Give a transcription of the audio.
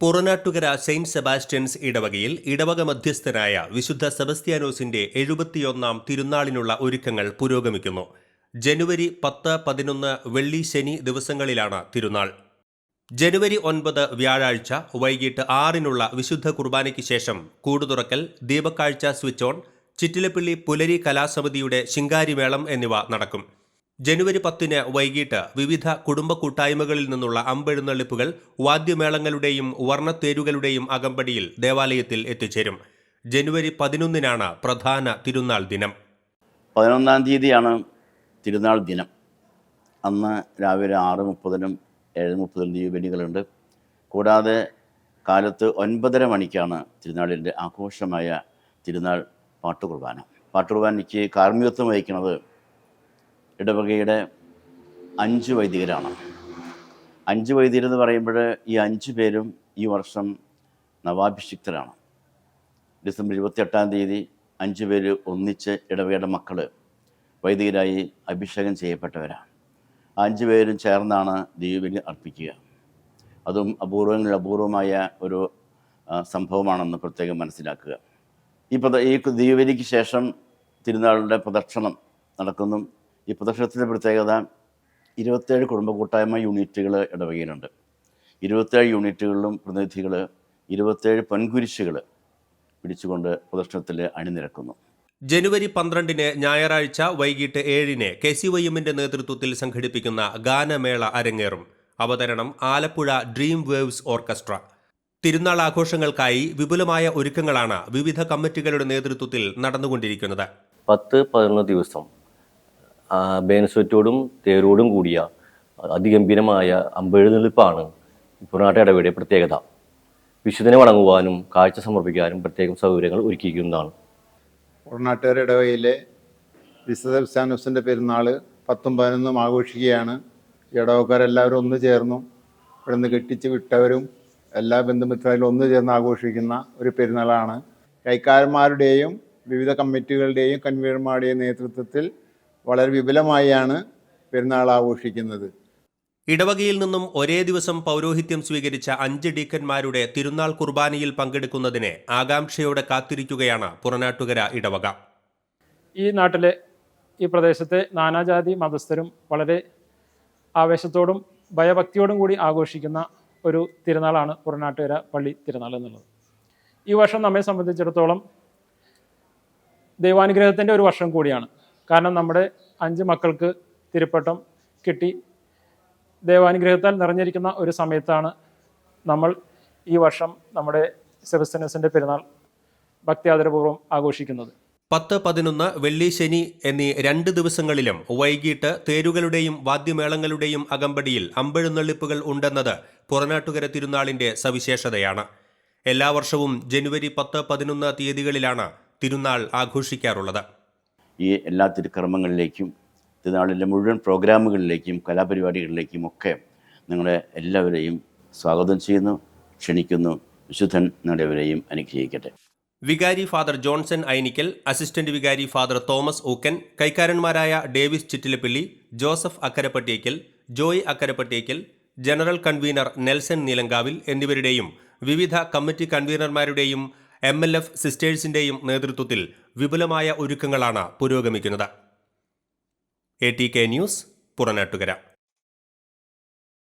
Puranattukara Saint Sebastian's ഇടവകയിൽ ഇടവക മധ്യസ്ഥനായ വിശുദ്ധ സെബസ്ത്യാനോസിന്റെ എഴുപത്തിയൊന്നാം തിരുനാളിനുള്ള ഒരുക്കങ്ങൾ പുരോഗമിക്കുന്നു. ജനുവരി പത്ത് പതിനൊന്ന് വെള്ളി ശനി ദിവസങ്ങളിലാണ് തിരുനാൾ. ജനുവരി ഒൻപത് വ്യാഴാഴ്ച വൈകിട്ട് ആറിനുള്ള വിശുദ്ധ കുർബാനയ്ക്ക് ശേഷം കൂടുതുറക്കൽ ദീപക്കാഴ്ച സ്വിച്ച് ഓൺ ചിറ്റിലപ്പിള്ളി പുലരി കലാസമിതിയുടെ ശിങ്കാരിമേളം എന്നിവ നടക്കും. ജനുവരി പത്തിന് വൈകിട്ട് വിവിധ കുടുംബ കൂട്ടായ്മകളിൽ നിന്നുള്ള അമ്പെഴുന്നള്ളിപ്പുകൾ വാദ്യമേളങ്ങളുടെയും വർണത്തേരുകളുടെയും അകമ്പടിയിൽ ദേവാലയത്തിൽ എത്തിച്ചേരും. ജനുവരി പതിനൊന്നിനാണ് പ്രധാന തിരുനാൾ ദിനം. പതിനൊന്നാം തീയതിയാണ് തിരുനാൾ ദിനം. അന്ന് രാവിലെ ആറ് മുപ്പതിനും ഏഴ് മുപ്പതിനും ദീപനികളുണ്ട്. കൂടാതെ കാലത്ത് ഒൻപതര മണിക്കാണ് തിരുനാളിന്റെ ആഘോഷമായ തിരുനാൾ പാട്ടുകുർബാന. പാട്ടുകുർബാനയ്ക്ക് കാർമ്മികത്വം വഹിക്കുന്നത് ഇടവകയുടെ അഞ്ച് വൈദികരാണ്. അഞ്ച് വൈദികരെന്ന് പറയുമ്പോൾ ഈ അഞ്ച് പേരും ഈ വർഷം നവാഭിഷിക്തരാണ്. ഡിസംബർ ഇരുപത്തിയെട്ടാം തീയതി അഞ്ച് പേര് ഒന്നിച്ച് ഇടവകയുടെ മക്കൾ വൈദികരായി അഭിഷേകം ചെയ്യപ്പെട്ടവരാണ്. അഞ്ച് പേരും ചേർന്നാണ് ദീപിന് അർപ്പിക്കുക. അതും അപൂർവങ്ങളിൽ അപൂർവമായ ഒരു സംഭവമാണെന്ന് പ്രത്യേകം മനസ്സിലാക്കുക. ഈ പ്രദ ഈ ദീപലിക്ക് ശേഷം തിരുനാളിന്റെ പ്രദക്ഷിണം നടക്കുന്നു. ഈ പ്രദർശനത്തിന്റെ പ്രത്യേകത ഇരുപത്തേഴ് കുടുംബ കൂട്ടായ്മ യൂണിറ്റുകൾ ഇടവകയിലുണ്ട്. ഇരുപത്തേഴ് യൂണിറ്റുകളിലും പ്രതിനിധികൾ ഇരുപത്തേഴ് പൊൻകുരിശുകൾ പിടിച്ചുകൊണ്ട് പ്രദർശനത്തിൽ അണിനിരക്കുന്നു. ജനുവരി പന്ത്രണ്ടിന് ഞായറാഴ്ച വൈകിട്ട് ഏഴിന് കെ സി വൈ എമ്മിന്റെ നേതൃത്വത്തിൽ സംഘടിപ്പിക്കുന്ന ഗാനമേള അരങ്ങേറും. അവതരണം ആലപ്പുഴ ഡ്രീം വേവ്സ് ഓർക്കസ്ട്ര. തിരുനാൾ ആഘോഷങ്ങൾക്കായി വിപുലമായ ഒരുക്കങ്ങളാണ് വിവിധ കമ്മിറ്റികളുടെ നേതൃത്വത്തിൽ നടന്നുകൊണ്ടിരിക്കുന്നത്. പത്ത് പതിനൊന്ന് ദിവസം ആ, ബേൻസ്വറ്റോടും തേരോടും കൂടിയ അതിഗംഭീരമായ അമ്പെഴുന്നള്ളിപ്പാണ് പുറനാട്ട ഇടവയുടെ പ്രത്യേകത. വിശുദ്ധനെ വണങ്ങുവാനും കാഴ്ച സമർപ്പിക്കാനും പ്രത്യേകം സൗകര്യങ്ങൾ ഒരുക്കിയിരിക്കുന്നതാണ്. പുറനാട്ടുകാർ ഇടവകയിലെ വിശുദ്ധ ക്രിസ്ത്യാനോസിന്റെ പെരുന്നാൾ പത്തും പതിനൊന്നും ആഘോഷിക്കുകയാണ്. ഇടവക്കാരെല്ലാവരും ഒന്ന് ചേർന്നു ഇവിടെ നിന്ന് കെട്ടിച്ച് വിട്ടവരും എല്ലാ ബന്ധുമിത്രാലും ഒന്ന് ചേർന്ന് ആഘോഷിക്കുന്ന ഒരു പെരുന്നാളാണ്. കൈക്കാരന്മാരുടെയും വിവിധ കമ്മിറ്റികളുടെയും കൺവീനർമാരുടെയും നേതൃത്വത്തിൽ വളരെ വിപുലമായാണ് പെരുന്നാൾ ആഘോഷിക്കുന്നത്. ഇടവകയിൽ നിന്നും ഒരേ ദിവസം പൗരോഹിത്യം സ്വീകരിച്ച അഞ്ച് ഡീക്കന്മാരുടെ തിരുനാൾ കുർബാനയിൽ പങ്കെടുക്കുന്നതിന് ആകാംക്ഷയോടെ കാത്തിരിക്കുകയാണ് പുറനാട്ടുകര ഇടവക. ഈ നാട്ടിലെ ഈ പ്രദേശത്തെ നാനാജാതി മതസ്ഥരും വളരെ ആവേശത്തോടും ഭയഭക്തിയോടും കൂടി ആഘോഷിക്കുന്ന ഒരു തിരുനാളാണ് പുറനാട്ടുകര പള്ളി തിരുനാൾ എന്നുള്ളത്. ഈ വർഷം നമ്മെ സംബന്ധിച്ചിടത്തോളം ദൈവാനുഗ്രഹത്തിന്റെ ഒരു വർഷം കൂടിയാണ്. കാരണം നമ്മുടെ അഞ്ച് മക്കൾക്ക് തിരുപ്പട്ടം കിട്ടി. ദൈവാനുഗ്രഹത്താൽ നിറഞ്ഞിരിക്കുന്ന ഒരു സമയത്താണ് നമ്മൾ ഈ വർഷം നമ്മുടെ സെബസ്റ്റനസിന്റെ പെരുന്നാൾ ഭക്തിയാദരപൂർവം ആഘോഷിക്കുന്നത്. പത്ത് പതിനൊന്ന് വെള്ളി ശനി എന്നീ രണ്ട് ദിവസങ്ങളിലും വൈകിട്ട് തേരുകളുടെയും വാദ്യമേളങ്ങളുടെയും അകമ്പടിയിൽ അമ്പഴുന്നള്ളിപ്പുകൾ ഉണ്ടെന്നത് പുറനാട്ടുകര തിരുനാളിന്റെ സവിശേഷതയാണ്. എല്ലാ വർഷവും ജനുവരി പത്ത് പതിനൊന്ന് തീയതികളിലാണ് തിരുനാൾ ആഘോഷിക്കാറുള്ളത്. ഈ എല്ലാ തിരുക്കർമ്മങ്ങളിലേക്കും തിരുനാളിലെ മുഴുവൻ പ്രോഗ്രാമുകളിലേക്കും കലാപരിപാടികളിലേക്കും ഒക്കെ നിങ്ങളെ എല്ലാവരെയും സ്വാഗതം ചെയ്യുന്നു ക്ഷണിക്കുന്നു വിശുദ്ധൻ നടവരെയും അനുഗ്രഹിക്കട്ടെ. വികാരി ഫാദർ ജോൺസൺ ഐനിക്കൽ അസിസ്റ്റന്റ് വികാരി father Thomas ഊക്കൻ കൈക്കാരന്മാരായ Davis Chittilappilly Joseph Akkarapattiyekkal Joy Akkarapattiyekkal general convener Nelson Neelankavil എന്നിവരുടെയും വിവിധ കമ്മിറ്റി കൺവീനർമാരുടെയും എം എൽ എഫ് സിസ്റ്റേഴ്സിന്റെയും നേതൃത്വത്തിൽ വിപുലമായ ഒരുക്കങ്ങളാണ് പുരോഗമിക്കുന്നത്. A T K news Puranattukara.